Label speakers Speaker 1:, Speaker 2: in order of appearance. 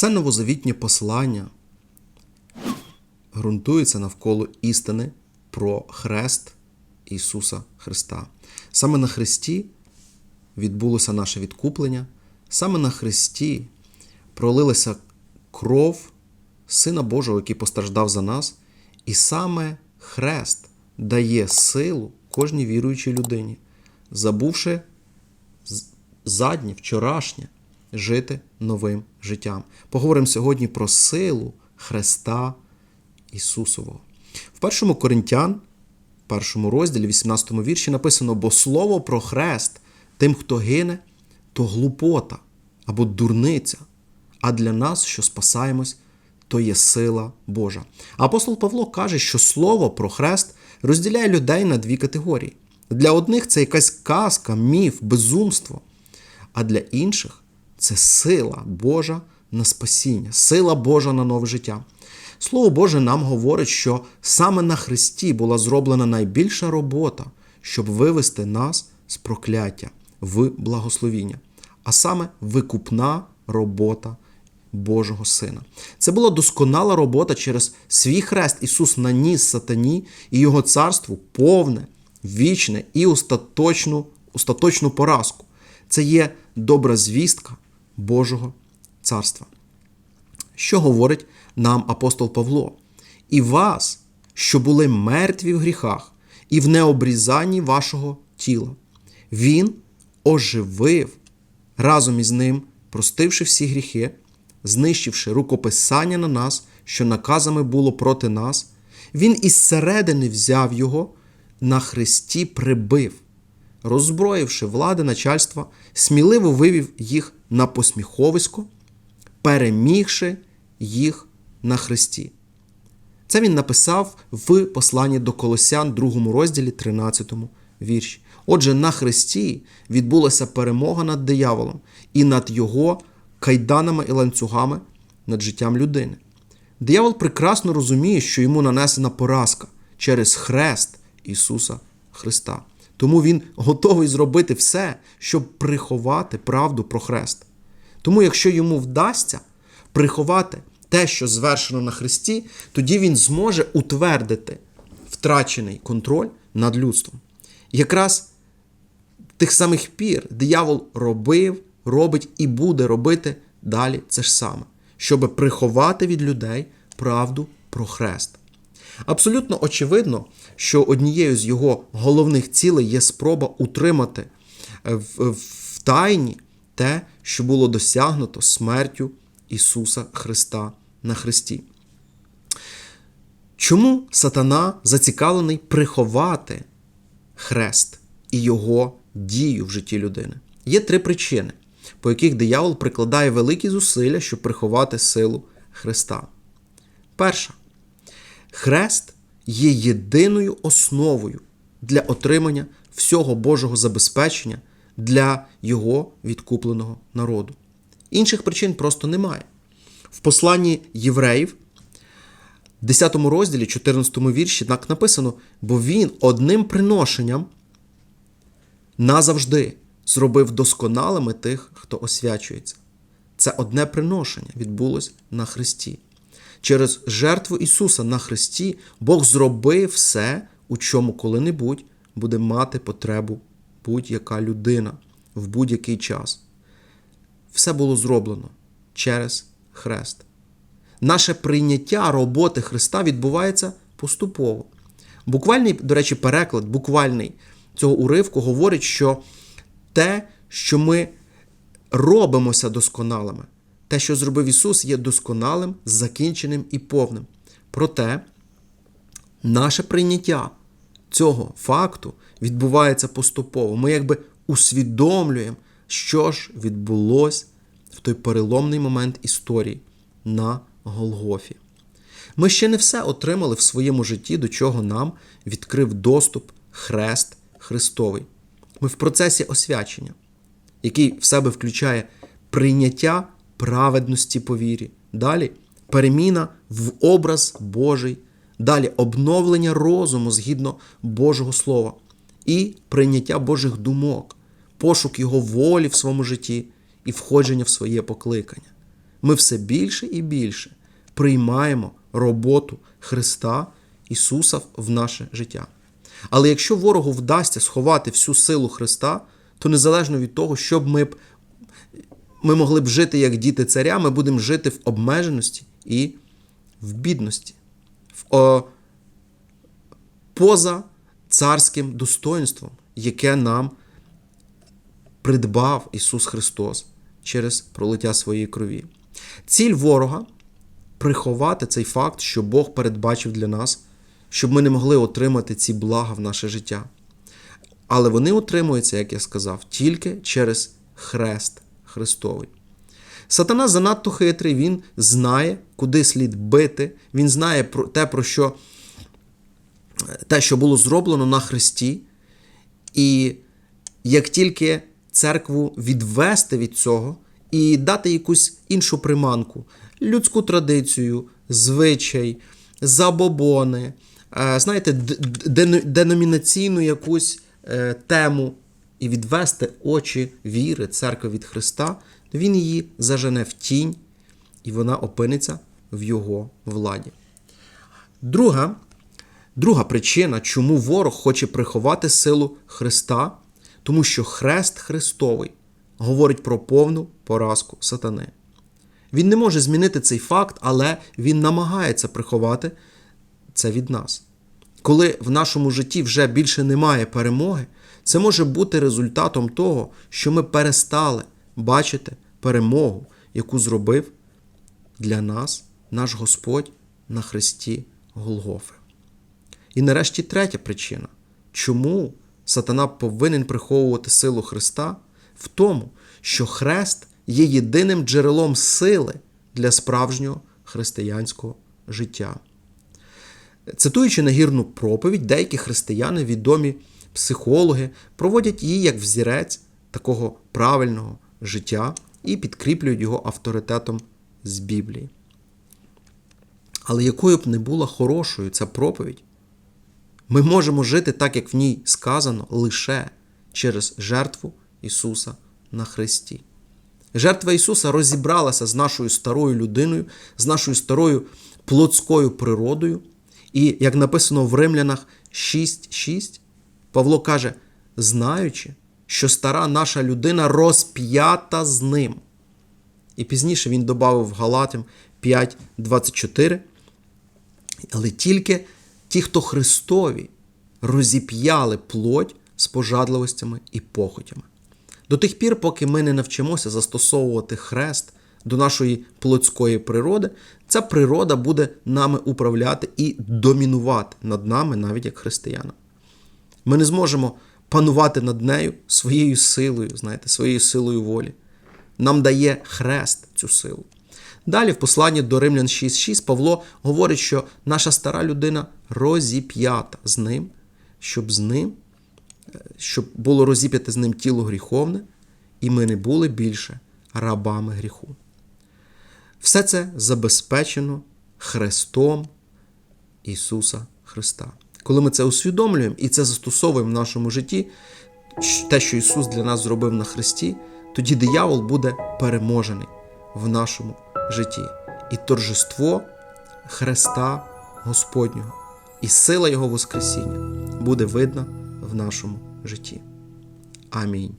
Speaker 1: Все новозавітнє послання ґрунтується навколо істини про хрест Ісуса Христа. Саме на Христі відбулося наше відкуплення, саме на Христі пролилася кров Сина Божого, який постраждав за нас, і саме Хрест дає силу кожній віруючій людині, забувши заднє, вчорашнє, жити новим життям. Поговоримо сьогодні про силу Христа Ісусового. В першому Коринтян, першому розділі, 18 вірші написано: бо слово про хрест тим, хто гине, то глупота або дурниця, а для нас, що спасаємось, то є сила Божа. Апостол Павло каже, що слово про хрест розділяє людей на дві категорії. Для одних це якась казка, міф, безумство, а для інших це сила Божа на спасіння, сила Божа на нове життя. Слово Боже нам говорить, що саме на Христі була зроблена найбільша робота, щоб вивести нас з прокляття в благословіння, а саме викупна робота Божого Сина. Це була досконала робота через свій хрест Ісус наніс сатані і Його царству повне, вічне і остаточну, остаточну поразку. Це є добра звістка Божого царства. Що говорить нам апостол Павло? І вас, що були мертві в гріхах, і в необрізанні вашого тіла. Він оживив разом із ним, простивши всі гріхи, знищивши рукописання на нас, що наказами було проти нас. Він із середини взяв його, на хресті прибив, роззброївши влади начальства, сміливо вивів їх на посміховисько, перемігши їх на хресті. Це він написав в посланні до Колосян, 2 розділі, 13 вірші. Отже, на хресті відбулася перемога над дияволом і над його кайданами і ланцюгами над життям людини. Диявол прекрасно розуміє, що йому нанесена поразка через хрест Ісуса Христа. Тому він готовий зробити все, щоб приховати правду про хрест. Тому, якщо йому вдасться приховати те, що звершено на Христі, тоді він зможе утвердити втрачений контроль над людством. Якраз тих самих пір диявол робив, робить і буде робити далі це ж саме, щоб приховати від людей правду про хрест. Абсолютно очевидно, що однією з його головних цілей є спроба утримати е, в, в тайні те, що було досягнуто смертю Ісуса Христа на Христі. Чому сатана зацікавлений приховати хрест і його дію в житті людини? Є три причини, по яких диявол прикладає великі зусилля, щоб приховати силу Христа. Перша. Хрест є єдиною основою для отримання всього Божого забезпечення для його відкупленого народу. Інших причин просто немає. В посланні євреїв, 10 розділі, 14 вірші, так написано: бо він одним приношенням назавжди зробив досконалими тих, хто освячується. Це одне приношення відбулось на Христі. Через жертву Ісуса на Христі Бог зробив все, у чому коли-небудь буде мати потребу будь-яка людина в будь-який час. Все було зроблено через хрест. Наше прийняття роботи Христа відбувається поступово. Буквальний, до речі, переклад, буквальний цього уривку говорить, що те, що ми робимося досконалими, те, що зробив Ісус, є досконалим, закінченим і повним. Проте наше прийняття цього факту відбувається поступово. Ми якби усвідомлюємо, що ж відбулось в той переломний момент історії на Голгофі. Ми ще не все отримали в своєму житті, до чого нам відкрив доступ Хрест Христовий. Ми в процесі освячення, який в себе включає прийняття праведності по вірі. Далі переміна в образ Божий, далі обновлення розуму згідно Божого Слова і прийняття Божих думок, пошук Його волі в своєму житті і входження в своє покликання. ми все більше і більше приймаємо роботу Христа Ісуса в наше життя. Але якщо ворогу вдасться сховати всю силу Христа, то незалежно від того, щоб ми б ми могли б жити як діти царя, ми будемо жити в обмеженості і в бідності, в, о, поза царським достоинством, яке нам придбав Ісус Христос через пролиття своєї крові. Ціль ворога приховати цей факт, що Бог передбачив для нас, щоб ми не могли отримати ці блага в наше життя. Але вони отримуються, як я сказав, тільки через хрест Христовий. Сатана занадто хитрий, він знає, куди слід бити, він знає про те, про що те, що було зроблено на Христі. І як тільки церкву відвести від цього і дати якусь іншу приманку, людську традицію, звичай, забобони, е, знаєте, деномінаційну якусь е, тему і відвести очі віри церкви від Христа, то він її зажене в тінь, і вона опиниться в його владі. Друга, друга причина, чому ворог хоче приховати силу Христа, тому що хрест Христовий говорить про повну поразку сатани. Він не може змінити цей факт, але він намагається приховати це від нас. Коли в нашому житті вже більше немає перемоги, це може бути результатом того, що ми перестали бачити перемогу, яку зробив для нас наш Господь на хресті Голгофи. І нарешті третя причина, чому сатана повинен приховувати силу Христа, в тому, що хрест є єдиним джерелом сили для справжнього християнського життя. Цитуючи нагірну проповідь, деякі християни, відомі психологи, проводять її як взірець такого правильного життя і підкріплюють його авторитетом з Біблії. Але якою б не була хорошою ця проповідь, ми можемо жити так, як в ній сказано, лише через жертву Ісуса на Христі. Жертва Ісуса розібралася з нашою старою людиною, з нашою старою плотською природою. І, як написано в Римлянах 6.6, Павло каже, знаючи, що стара наша людина розп'ята з ним. І пізніше він додав в Галатам 5.24. Але тільки ті, хто Христові, розіп'яли плоть з пожадливостями і похотями. До тих пір, поки ми не навчимося застосовувати хрест до нашої плотської природи, ця природа буде нами управляти і домінувати над нами, навіть як християнам. Ми не зможемо панувати над нею своєю силою, знаєте, своєю силою волі. Нам дає хрест цю силу. Далі, в посланні до Римлян 6.6 Павло говорить, що наша стара людина розіп'ята з ним, щоб з ним, щоб було розіп'яте з ним тіло гріховне, і ми не були більше рабами гріху. Все це забезпечено Христом Ісуса Христа. Коли ми це усвідомлюємо і це застосовуємо в нашому житті, те, що Ісус для нас зробив на Христі, тоді диявол буде переможений в нашому житті. І торжество Христа Господнього і сила Його Воскресіння буде видна в нашому житті. Амінь.